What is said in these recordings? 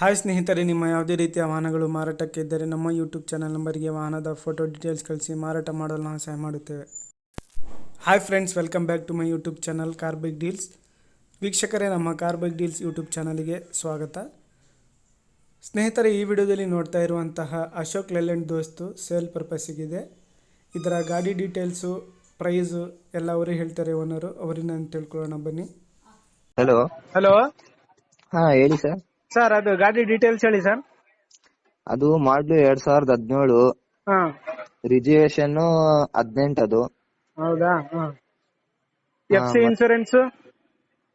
Hi ಸ್ನೇಹಿತರೆ ನಿಮ್ಮ ಯಾವುದೇ ರೀತಿಯ ವಾಹನಗಳು ಮಾರಾಟಕ್ಕೆ ಇದ್ದರೆ ನಮ್ಮ ಯೂಟ್ಯೂಬ್ ಚಾನಲ್ ನಂಬರಿಗೆ ವಾಹನದ ಫೋಟೋ ಡೀಟೇಲ್ಸ್ ಕಳಿಸಿ ಮಾರಾಟ ಮಾಡಲು ನಾವು ಸಹಾಯ ಮಾಡುತ್ತೇವೆ. Hi friends welcome back to my YouTube channel car bike deals ವೀಕ್ಷಕರೇ ನಮ್ಮ ಕಾರ್ ಬೈಕ್ ಡೀಲ್ಸ್ ಯೂಟ್ಯೂಬ್ ಚಾನಲ್ಗೆ ಸ್ವಾಗತ. ಸ್ನೇಹಿತರೆ ಈ ವಿಡಿಯೋದಲ್ಲಿ ನೋಡ್ತಾ ಇರುವಂತಹ ಅಶೋಕ್ ಲೆಲೆಂಡ್ ದೋಸ್ತು ಸೇಲ್ ಪರ್ಪಸ್ಸಿಗಿದೆ ಇದರ ಗಾಡಿ ಡೀಟೇಲ್ಸು ಪ್ರೈಸು ಎಲ್ಲ ಅವರೇ ಹೇಳ್ತಾರೆ ಓನರು ಅವರಿಂದ ತಿಳ್ಕೊಳ್ಳೋಣ ಬನ್ನಿ. ಹಲೋ ಹಲೋ ಹಾ ಹೇಳಿ ಸರ್ ಸರ್ ಅದು ಗಾಡಿ ಡೀಟೇಲ್ಸ್ ಹೇಳಿ ಸರ್ ಅದು ಮಾಡ್ಲು ಎರಡ್ ಸಾವಿರದ ಹದಿನೇಳು. ಹಾಂ. ರಿಜಿಸ್ಟ್ರೇಷನ್ ಹದಿನೆಂಟು ಅದು. ಹೌದಾ? F C insurance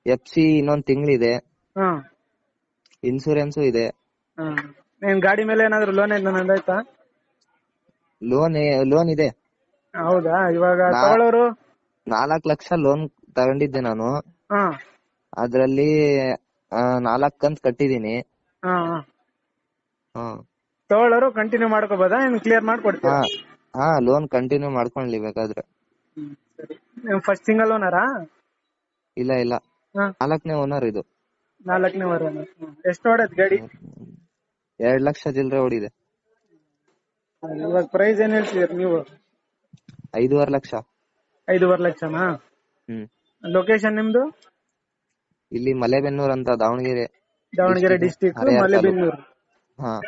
F C ಇನ್ನೊಂದ್ ತಿಂಗಳಿದೆ. ಹಾ. ಇನ್ಸೂರೆನ್ಸ್ ಇದೆ. ನಿನ್ ಗಾಡಿ ಮೇಲೆ ಏನಾದ್ರು ಲೋನ್ ನಂದಾಯ್ತಾ? ಲೋನ್ ಲೋನ್ ಇದೆ. ಹೌದಾ? ಇವಾಗ ನಾ- ತಗೊಳ್ಳೋರು? ನಾಲ್ಕ್ ಲಕ್ಷ ಲೋನ್ ತಗೊಂಡಿದ್ದೆ ನಾನು. ಹಾ. ಅದ್ರಲ್ಲಿ ನಾಲ್ಕ್ ಕಂತ್ ಕಟ್ಟಿದೀನಿ. ತಗೊಳ್ಳೋರು ಕಂಟಿನ್ಯೂ ಮಾಡ್ಕೋಬೋದಾ? ಇನ್ ಕ್ಲಿಯರ್ ಮಾಡ್ಕೊಡ್ತೀರಾ? ಹಾ ಲೋನ್ ಕಂಟಿನ್ಯೂ ಮಾಡ್ಕೊಳ್ಳಿ ಬೇಕಾದ್ರೆ. ಫಸ್ಟ್ ಸಿಂಗಲ್ ಓನರಾ ಇಲ್ಲ ಇಲ್ಲ. ನಾಲ್ಕನೇ ಓನರ್ ಇದು. ನಾಲ್ಕನೇ ಓನರ್ ಎಷ್ಟು ಹೊಡೆದ್ ಗಾಡಿ? ಎರಡ್ ಲಕ್ಷ ಚಿಲ್ಲರೆ ಹೊಡಿದೆ ಇವಾಗ ಪ್ರೈಸ್ ಏನ್ ಹೇಳ್ತೀರಿ ನೀವು? ಐದೂವರೆ ಲಕ್ಷ. ಐದೂವರೆ ಲಕ್ಷನಾ? ಹ್ಮ್. ಲೊಕೇಶನ್ ನಿಮ್ದು? ಇಲ್ಲಿ ಮಲೆಬೆನ್ನೂರ್ ಅಂತ ದಾವಣಗೆರೆ ದಾವಣಗೆರೆ District, ಡಿಸ್ಟಿಕ್ ಮಲೆಬೆನ್ನೂರು. ಹಾ.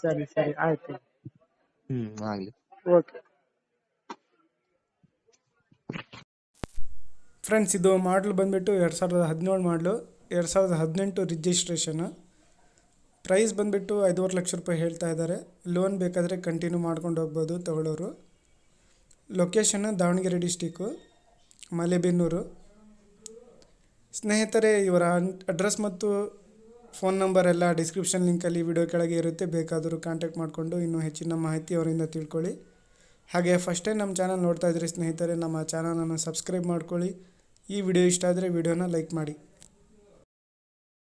ಸರಿ ಸರಿ ಆಯ್ತು. ಹ್ಮ್ ಆಗ್ಲಿ. ಓಕೆ. ಫ್ರೆಂಡ್ಸ್ ಇದು ಮಾಡಲ್ ಬಂದ್ಬಿಟ್ಟು ಎರಡು ಸಾವಿರದ ಹದಿನೇಳು ಮಾಡಲು. ಎರಡು ಸಾವಿರದ ಹದಿನೆಂಟು ರಿಜಿಸ್ಟ್ರೇಷನು ಪ್ರೈಸ್ ಬಂದುಬಿಟ್ಟು ಐದೂವರೆ ಲಕ್ಷ ರೂಪಾಯಿ ಹೇಳ್ತಾ ಇದ್ದಾರೆ. ಲೋನ್ ಬೇಕಾದರೆ ಕಂಟಿನ್ಯೂ ಮಾಡ್ಕೊಂಡು ಹೋಗ್ಬೋದು ತಗೊಳ್ಳೋರು. Location Davanagere district Malebennur. ಸ್ನೇಹಿತರೆ, ಇವರ ಅಡ್ರೆಸ್ ಮತ್ತು ಫೋನ್ ನಂಬರ್ ಎಲ್ಲ ಡಿಸ್ಕ್ರಿಪ್ಷನ್ ಲಿಂಕಲ್ಲಿ ವಿಡಿಯೋ ಕೆಳಗೆ ಇರುತ್ತೆ. ಬೇಕಾದರೂ ಕಾಂಟ್ಯಾಕ್ಟ್ ಮಾಡಿಕೊಂಡು ಇನ್ನೂ ಹೆಚ್ಚಿನ ಮಾಹಿತಿ ಅವರಿಂದ ತಿಳ್ಕೊಳ್ಳಿ. ಹಾಗೆ ಫಸ್ಟ್ ಟೈಮ್ ನಮ್ಮ ಚಾನಲ್ ನೋಡ್ತಾ ಇದ್ರಿ ಸ್ನೇಹಿತರೆ, ನಮ್ಮ ಚಾನಲನ್ನು ಸಬ್ಸ್ಕ್ರೈಬ್ ಮಾಡ್ಕೊಳ್ಳಿ. ಈ ವಿಡಿಯೋ ಇಷ್ಟ ಆದರೆ ವಿಡಿಯೋನ ಲೈಕ್ ಮಾಡಿ.